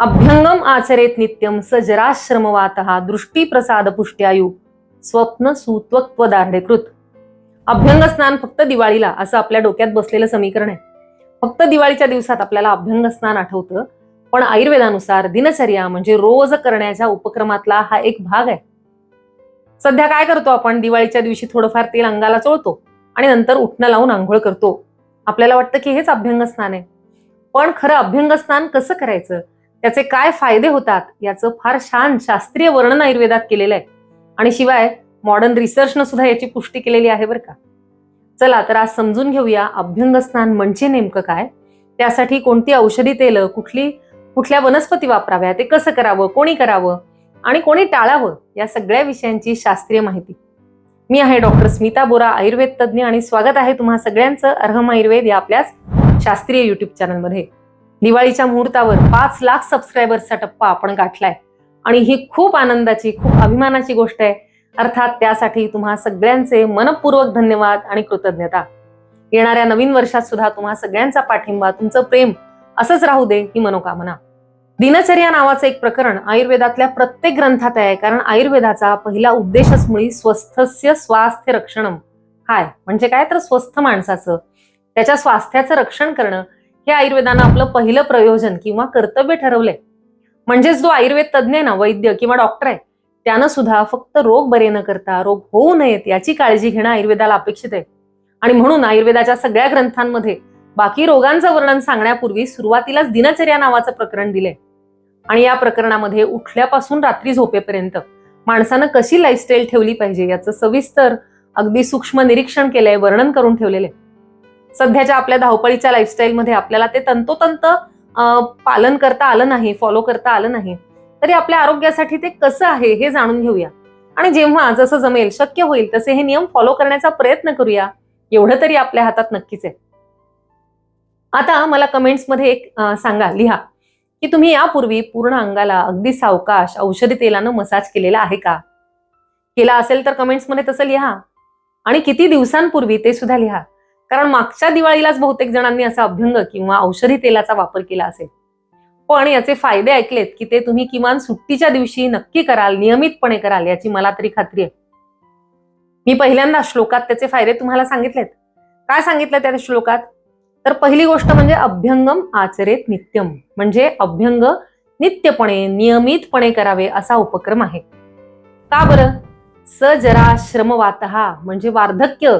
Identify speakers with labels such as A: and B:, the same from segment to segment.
A: अभ्यंगम आचरेत नित्यम स जराश्रमवात दृष्टी प्रसाद पुष्ट्यायु स्वप्न सुत्वत्वदार्ढ्यकृत अभ्यंग स्नान फक्त दिवाळीला असं आपल्या डोक्यात बसलेलं समीकरण आहे. फक्त दिवाळीच्या दिवसात आपल्याला अभ्यंग स्नान आठवतं पण आयुर्वेदानुसार दिनचर्या म्हणजे रोज करण्याच्या उपक्रमातला हा एक भाग आहे. सध्या काय करतो आपण? दिवाळीच्या दिवशी थोडंफार तेल अंगाला चोळतो आणि नंतर उठणं लावून आंघोळ करतो. आपल्याला वाटतं की हेच अभ्यंग स्नान आहे. पण खरं अभ्यंग स्नान कसं करायचं? त्याचे काय फायदे होतात याचं फार छान शास्त्रीय वर्णन आयुर्वेदात केलेलं आहे. आणि शिवाय मॉडर्न रिसर्चनं सुद्धा याची पुष्टी केलेली आहे बरं का. चला तर आज समजून घेऊया अभ्यंग स्नान म्हणजे नेमकं काय? त्यासाठी कोणती औषधी तेलं कुठली कुठल्या वनस्पती वापराव्या ते कसं करावं कोणी करावं आणि कोणी टाळावं या सगळ्या विषयांची शास्त्रीय माहिती. मी आहे डॉक्टर स्मिता बोरा आयुर्वेद तज्ज्ञ आणि स्वागत आहे तुम्हा सगळ्यांचं अर्हम आयुर्वेद या आपल्याच शास्त्रीय युट्यूब चॅनलमध्ये दिवाळीच्या मुहूर्तावर पाच लाख सबस्क्रायबर्सचा टप्पा आपण गाठलाय. आणि ही खूप आनंदाची खूप अभिमानाची गोष्ट आहे. अर्थात त्यासाठी तुम्हा सगळ्यांचे मनपूर्वक धन्यवाद आणि कृतज्ञता. येणाऱ्या नवीन वर्षात सुद्धा तुम्हा सगळ्यांचा पाठिंबा तुमचं प्रेम असंच राहू दे ही मनोकामना. दिनचर्या नावाचं एक प्रकरण आयुर्वेदातल्या प्रत्येक ग्रंथात आहे कारण आयुर्वेदाचा पहिला उद्देशच मुळी स्वस्थस्य स्वास्थ्य रक्षणम. हाय म्हणजे काय तर स्वस्थ माणसाचं. त्याच्या स्वास्थ्याचं रक्षण करणं हे आयुर्वेदानं आपलं पहिलं प्रयोजन किंवा कर्तव्य ठरवलंय. म्हणजेच जो आयुर्वेद तज्ज्ञ आहे ना वैद्य किंवा डॉक्टर आहे त्यानं सुद्धा फक्त रोग बरे न करता रोग होऊ नयेत याची काळजी घेणं आयुर्वेदाला अपेक्षित आहे. आणि म्हणून आयुर्वेदाच्या सगळ्या ग्रंथांमध्ये बाकी रोगांचं वर्णन सांगण्यापूर्वी सुरुवातीलाच दिनचर्या नावाचं प्रकरण दिले आणि या प्रकरणामध्ये उठल्यापासून रात्री झोपेपर्यंत माणसानं कशी लाईफस्टाईल ठेवली पाहिजे याचं सविस्तर अगदी सूक्ष्म निरीक्षण केलंय वर्णन करून ठेवलेलं आहे सध्याच्या आपल्या धावपळीच्या लाईफस्टाईलमध्ये आपल्याला ते तंतोतंत पालन करता आलं नाही फॉलो करता आलं नाही. तरी आपल्या आरोग्यासाठी ते कसं आहे हे जाणून घेऊया. आणि जेव्हा जसं जमेल शक्य होईल तसे हे नियम फॉलो करण्याचा प्रयत्न करूया. एवढं तरी आपल्या हातात नक्कीच आहे. आता मला कमेंट्समध्ये एक सांगा लिहा. की तुम्ही यापूर्वी पूर्ण अंगाला अगदी सावकाश औषधी तेलानं मसाज केलेला आहे का? केला असेल तर कमेंट्समध्ये तसं लिहा. आणि किती दिवसांपूर्वी ते सुद्धा लिहा. कारण मागच्या दिवाळीलाच बहुतेक जणांनी असा अभ्यंग किंवा औषधी तेलाचा वापर केला असेल. पण याचे फायदे ऐकलेत की ते तुम्ही किमान सुट्टीच्या दिवशी नक्की कराल नियमितपणे कराल याची मला तरी खात्री आहे. मी पहिल्यांदा श्लोकात त्याचे फायदे तुम्हाला सांगितलेत. काय सांगितलं त्या श्लोकात? तर पहिली गोष्ट म्हणजे अभ्यंगम आचरेत नित्यम. म्हणजे अभ्यंग नित्यपणे नियमितपणे करावे असा उपक्रम आहे. का बरं? स जरा श्रमवात म्हणजे वार्धक्य.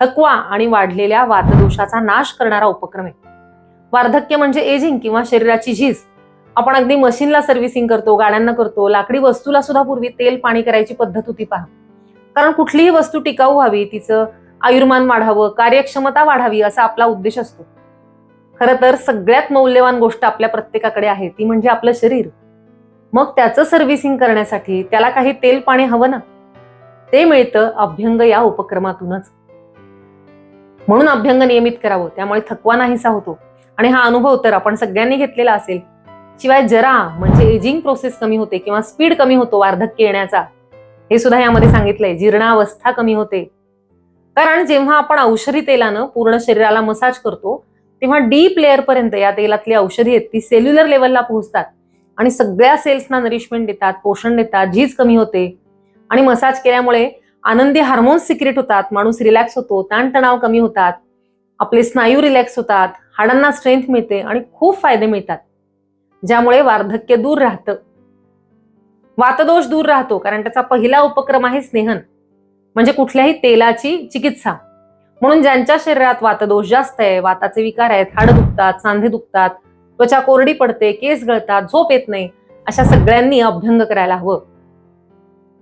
A: थकवा आणि वाढलेल्या वातदोषाचा नाश करणारा उपक्रम आहे. वार्धक्य म्हणजे एजिंग किंवा शरीराची झीज. आपण अगदी मशीनला सर्व्हिसिंग करतो गाड्यांना करतो लाकडी वस्तूला सुद्धा पूर्वी तेल पाणी करायची पद्धत होती पहा. कारण कुठलीही वस्तू टिकाऊ व्हावी तिचं आयुर्मान वाढावं कार्यक्षमता वाढावी असा आपला उद्देश असतो. खरं तर सगळ्यात मौल्यवान गोष्ट आपल्या प्रत्येकाकडे आहे ती म्हणजे आपलं शरीर. मग त्याचं सर्व्हिसिंग करण्यासाठी त्याला काही तेल पाणी हवं ना? ते मिळतं अभ्यंग या उपक्रमातूनच. म्हणून अभ्यंग नियमित करावं त्यामुळे थकवा नाहीसा होतो. आणि हा अनुभव तर आपण सगळ्यांनी घेतलेला असेल. शिवाय जरा म्हणजे एजिंग प्रोसेस कमी होते किंवा स्पीड कमी होतो वार्धक्य येण्याचा. हे सुद्धा यामध्ये सांगितलंय जीर्णावस्था कमी होते. कारण जेव्हा आपण औषधी तेलानं पूर्ण शरीराला मसाज करतो तेव्हा डीप लेअर पर्यंत या तेलातली औषधी आहेत ती सेल्युलर लेवलला पोहोचतात. आणि सगळ्या सेल्सना नरिशमेंट देतात पोषण देतात झीज कमी होते. आणि मसाज केल्यामुळे आनंदी हार्मोन्स सिक्रेट होतात माणूस रिलॅक्स होतो ताणतणाव कमी होतात आपले स्नायू रिलॅक्स होतात हाडांना स्ट्रेंथ मिळते आणि खूप फायदे मिळतात. ज्यामुळे वार्धक्य दूर राहतं. वातदोष दूर राहतो कारण त्याचा पहिला उपक्रम आहे स्नेहन. म्हणजे कुठल्याही तेलाची चिकित्सा. म्हणून ज्यांच्या शरीरात वातदोष जास्त आहे वाताचे विकार आहेत हाड दुखतात सांधे दुखतात त्वचा कोरडी पडते केस गळतात झोप येत नाही अशा सगळ्यांनी अभ्यंग करायला हवं.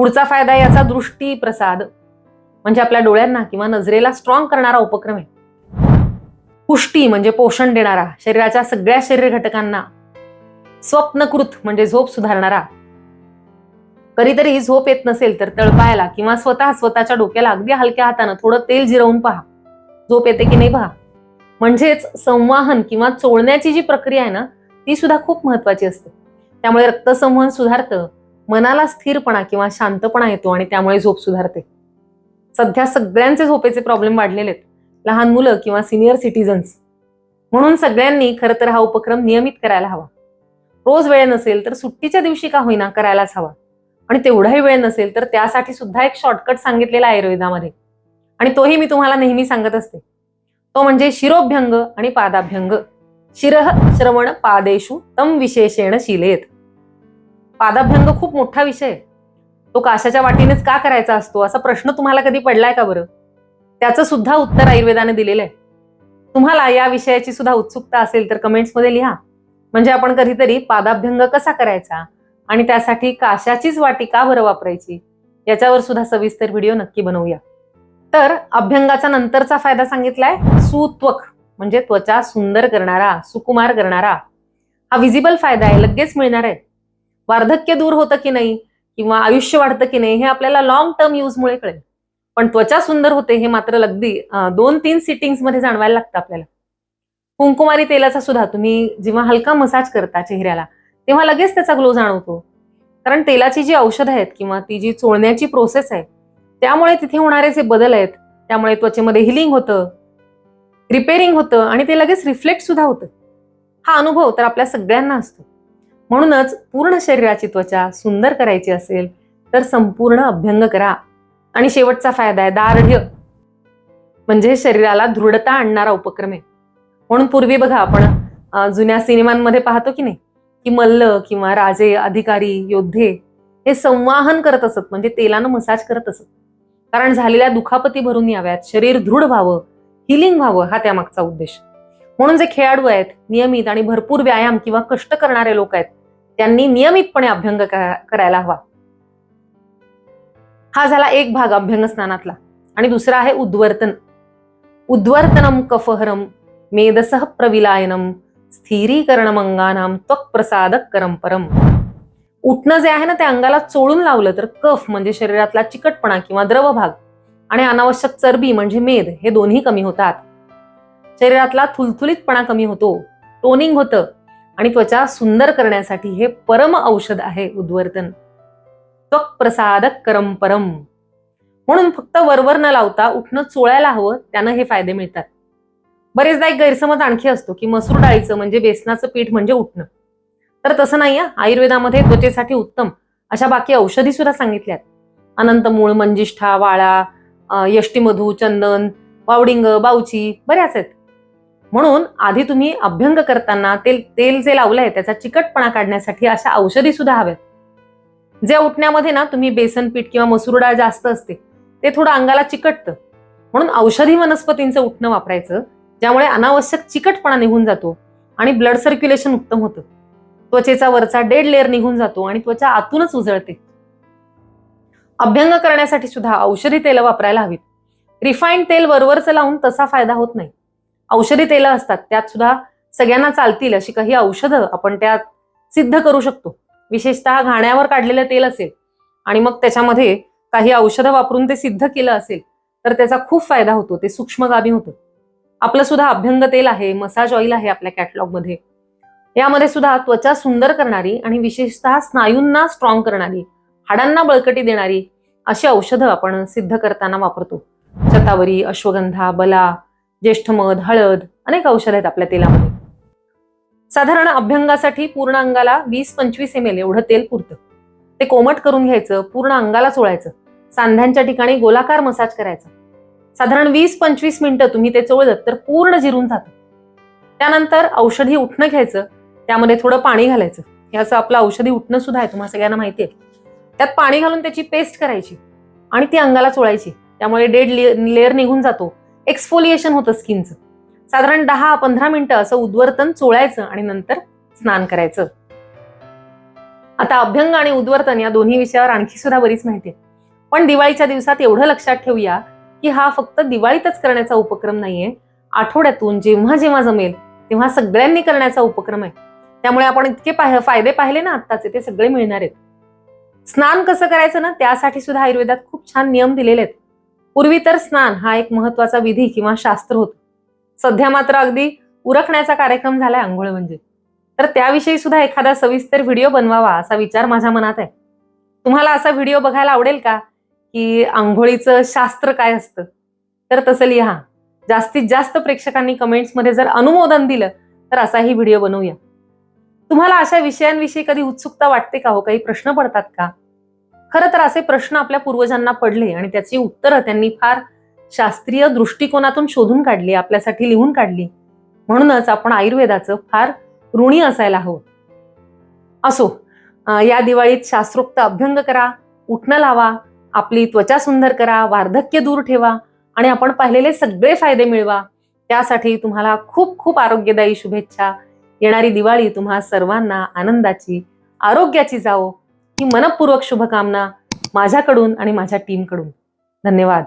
A: पुढचा फायदा याचा दृष्टी प्रसाद म्हणजे आपल्या डोळ्यांना किंवा नजरेला स्ट्रॉंग करणारा उपक्रम आहे. पुष्टी म्हणजे पोषण देणारा शरीराच्या सगळ्या शरीर घटकांना स्वप्नकृत म्हणजे झोप सुधारणारा. कधीतरी झोप येत नसेल तर तळपायाला किंवा स्वतः स्वतःच्या डोक्याला अगदी हलक्या हातानं थोडं तेल जिरवून पहा. झोप येते की नाही पहा. म्हणजेच संवाहन किंवा चोळण्याची जी प्रक्रिया आहे ना ती सुद्धा खूप महत्वाची असते. त्यामुळे रक्तसंवहन सुधारतं मनाला स्थिरपणा किंवा शांतपणा येतो आणि त्यामुळे झोप सुधारते. सध्या सगळ्यांचे झोपेचे प्रॉब्लेम वाढलेले आहेत. लहान मुलं किंवा सिनियर सिटीजन्स म्हणून सगळ्यांनी खरं तर हा उपक्रम नियमित करायला हवा. रोज वेळ नसेल तर सुट्टीच्या दिवशी का होईना करायलाच हवा. आणि तेवढाही वेळ नसेल तर त्यासाठी सुद्धा एक शॉर्टकट सांगितलेला आयुर्वेदामध्ये. आणि तोही मी तुम्हाला नेहमी सांगत असते. तो म्हणजे शिरोभ्यंग आणि पादाभ्यंग. शिरह श्रवण पादेशु तम विशेषेण शिलेत. पादाभ्यंग खूप मोठा विषय. तो काशाच्या वाटीनेच का करायचा असतो? असा प्रश्न तुम्हाला कधी पडलाय का बरं? त्याचं सुद्धा उत्तर आयुर्वेदाने दिलेलं आहे तुम्हाला या विषयाची सुद्धा उत्सुकता असेल तर कमेंट्समध्ये लिहा. म्हणजे आपण कधीतरी पादाभ्यंग कसा करायचा? आणि त्यासाठी काशाचीच वाटी का बरं वापरायची? याच्यावर सुद्धा सविस्तर व्हिडिओ नक्की बनवूया. तर अभ्यंगाचा नंतरचा फायदा सांगितलाय. सुत्वक म्हणजे त्वचा सुंदर करणारा सुकुमार करणारा. हा विजिबल फायदा आहे. लगेच मिळणार आहे. वार्धक्य दूर होतं की नाही? किंवा आयुष्य वाढतं की नाही? हे आपल्याला लॉंग टर्म युजमुळे कळेल. पण त्वचा सुंदर होते हे मात्र अगदी दोन तीन सिटिंग्समध्ये जाणवायला लागतं आपल्याला. कुंकुमारी तेलाचा सुद्धा तुम्ही जेव्हा हलका मसाज करता चेहऱ्याला तेव्हा लगेच त्याचा ग्लो जाणवतो. कारण तेलाची जी औषधं आहेत किंवा ती जी चोळण्याची प्रोसेस आहे त्यामुळे तिथे होणारे जे बदल आहेत त्यामुळे त्वचेमध्ये हिलिंग होतं रिपेअरिंग होतं आणि ते लगेच रिफ्लेक्ट सुद्धा होतं. हा अनुभव तर आपल्या सगळ्यांना असतो. म्हणूनच पूर्ण शरीराची त्वचा सुंदर करायची असेल तर संपूर्ण अभ्यंग करा. आणि शेवटचा फायदा आहे दार्ढ्य. म्हणजे शरीराला दृढता आणणारा उपक्रम आहे. म्हणून पूर्वी बघा आपण जुन्या सिनेमांमध्ये पाहतो की नाही की मल्ल किंवा राजे अधिकारी योद्धे हे संवाहन करत असत म्हणजे तेलानं मसाज करत असत. कारण झालेल्या दुखापती भरून याव्यात शरीर दृढ व्हावं हिलिंग व्हावं हा त्यामागचा उद्देश. म्हणून जे खेळाडू आहेत नियमित आणि भरपूर व्यायाम किंवा कष्ट करणारे लोक आहेत त्यांनी नियमितपणे अभ्यंग करायला हवा. हा झाला एक भाग अभ्यंग स्नानातला. आणि दुसरा आहे उद्वर्तन. उद्वर्तनम कफहरम मेदसह प्रविलायनम स्थिरीकरण अंगानाम त्वक प्रसादक करमपरम उठणं जे आहे ना ते अंगाला चोळून लावलं तर कफ म्हणजे शरीरातला चिकटपणा किंवा द्रव भाग आणि अनावश्यक चरबी म्हणजे मेद हे दोन्ही कमी होतात. शरीरातला थुलथुलीतपणा कमी होतो. टोनिंग होतं. आणि त्वचा सुंदर करण्यासाठी हे परम औषध आहे उद्वर्तन. त्वक प्रसादक करम परम. म्हणून फक्त वरवर न लावता उठणं चोळायला हवं त्यानं हे फायदे मिळतात. बरेचदा एक गैरसमज आणखी असतो की मसूर डाळीचं म्हणजे बेसनाचं पीठ म्हणजे उठणं. तर तसं नाही आयुर्वेदामध्ये त्वचेसाठी उत्तम अशा बाकी औषधी सुद्धा सांगितल्यात. अनंतमूळ मंजिष्ठा वाळा यष्टीमधू चंदन वावडिंग बावची बऱ्याच आहेत. म्हणून आधी तुम्ही अभ्यंग करताना तेल तेल जे लावलंय त्याचा चिकटपणा काढण्यासाठी अशा औषधी सुद्धा हव्यात. जे उठण्यामध्ये ना तुम्ही बेसन पीठ किंवा मसूर डाळ जास्त असते ते थोडं अंगाला चिकटतं. म्हणून औषधी वनस्पतींचं उठणं वापरायचं ज्यामुळे अनावश्यक चिकटपणा निघून जातो आणि ब्लड सर्क्युलेशन उत्तम होतं. त्वचेचा वरचा डेड लेअर निघून जातो आणि त्वचा आतूनच उजळते. अभ्यंग करण्यासाठी सुद्धा औषधी तेल वापरायला हवीत. रिफाईंड तेल वरवरचं लावून तसा फायदा होत नाही. औषधी तेल असतात त्यात सुद्धा सगळ्यांना चालतील अशी काही औषधं आपण त्यात सिद्ध करू शकतो. विशेषतः घाण्यावर काढलेलं तेल असेल आणि मग त्याच्यामध्ये काही औषधं वापरून ते सिद्ध केलं असेल तर त्याचा खूप फायदा होतो ते सूक्ष्मगामी होतं. आपलं सुद्धा अभ्यंग तेल आहे मसाज ऑइल आहे आपल्या कॅटलॉगमध्ये. यामध्ये सुद्धा त्वचा सुंदर करणारी आणि विशेषतः स्नायूंना स्ट्रॉंग करणारी हाडांना बळकटी देणारी अशी औषधं आपण सिद्ध करताना वापरतो. शतावरी अश्वगंधा बला ज्येष्ठ मध हळद अनेक औषध आहेत आपल्या तेलामध्ये. साधारण अभ्यंगासाठी पूर्ण अंगाला वीस पंचवीस एम एल एवढं तेल पुरतं. ते कोमट करून घ्यायचं पूर्ण अंगाला चोळायचं. सांध्यांच्या ठिकाणी गोलाकार मसाज करायचा. साधारण वीस पंचवीस मिनिटं तुम्ही ते चोळलं तर पूर्ण जिरून जातं. त्यानंतर औषधी उठणं घ्यायचं त्यामध्ये थोडं पाणी घालायचं. हे असं आपलं औषधी उठणं सुद्धा आहे तुम्हाला सगळ्यांना माहिती आहे. त्यात पाणी घालून त्याची पेस्ट करायची आणि ती अंगाला चोळायची. त्यामुळे डेड लेअर निघून जातो. एक्सफोलिएशन होतं स्किनचं. साधारण दहा पंधरा मिनिटं असं उद्वर्तन चोळायचं आणि नंतर स्नान करायचं. आता अभ्यंग आणि उद्वर्तन या दोन्ही विषयावर आणखी सुद्धा बरीच माहिती आहे. पण दिवाळीच्या दिवसात एवढं लक्षात ठेवूया की हा फक्त दिवाळीतच करण्याचा उपक्रम नाहीये. आठवड्यातून जेव्हा जेव्हा जमेल तेव्हा सगळ्यांनी करण्याचा उपक्रम आहे. त्यामुळे आपण इतके फायदे पाहिले ना आत्ताचे ते सगळे मिळणार आहेत. स्नान कसं करायचं ना त्यासाठी सुद्धा आयुर्वेदात खूप छान नियम दिलेले आहेत. पूर्वी तर स्नान हा एक महत्त्वाचा विधी किंवा शास्त्र होत. सध्या मात्र अगदी उरखण्याचा कार्यक्रम झालाय आंघोळ म्हणजे. तर त्याविषयी सुद्धा एखादा सविस्तर व्हिडिओ बनवावा असा विचार माझ्या मनात आहे. तुम्हाला असा व्हिडिओ बघायला आवडेल का? की आंघोळीचं शास्त्र काय असतं? तर तसं लिहा. जास्तीत जास्त प्रेक्षकांनी कमेंट्समध्ये जर अनुमोदन दिलं तर असाही व्हिडिओ बनवूया. तुम्हाला अशा विषयांविषयी कधी उत्सुकता वाटते का हो? काही प्रश्न पडतात का? खरं तर असे प्रश्न आपल्या पूर्वजांना पडले आणि त्याची उत्तरं त्यांनी फार शास्त्रीय दृष्टिकोनातून शोधून काढली आपल्यासाठी लिहून काढली. म्हणूनच आपण आयुर्वेदाचं फार ऋणी असायला हवं. असो या दिवाळीत शास्त्रोक्त अभ्यंग करा उठणं लावा आपली त्वचा सुंदर करा वार्धक्य दूर ठेवा आणि आपण पाहिलेले सगळे फायदे मिळवा. त्यासाठी तुम्हाला खूप खूप आरोग्यदायी शुभेच्छा. येणारी दिवाळी तुम्हा सर्वांना आनंदाची आरोग्याची जावो. ही मनपूर्वक शुभकामना माझ्याकडून आणि माझ्या टीमकडून धन्यवाद.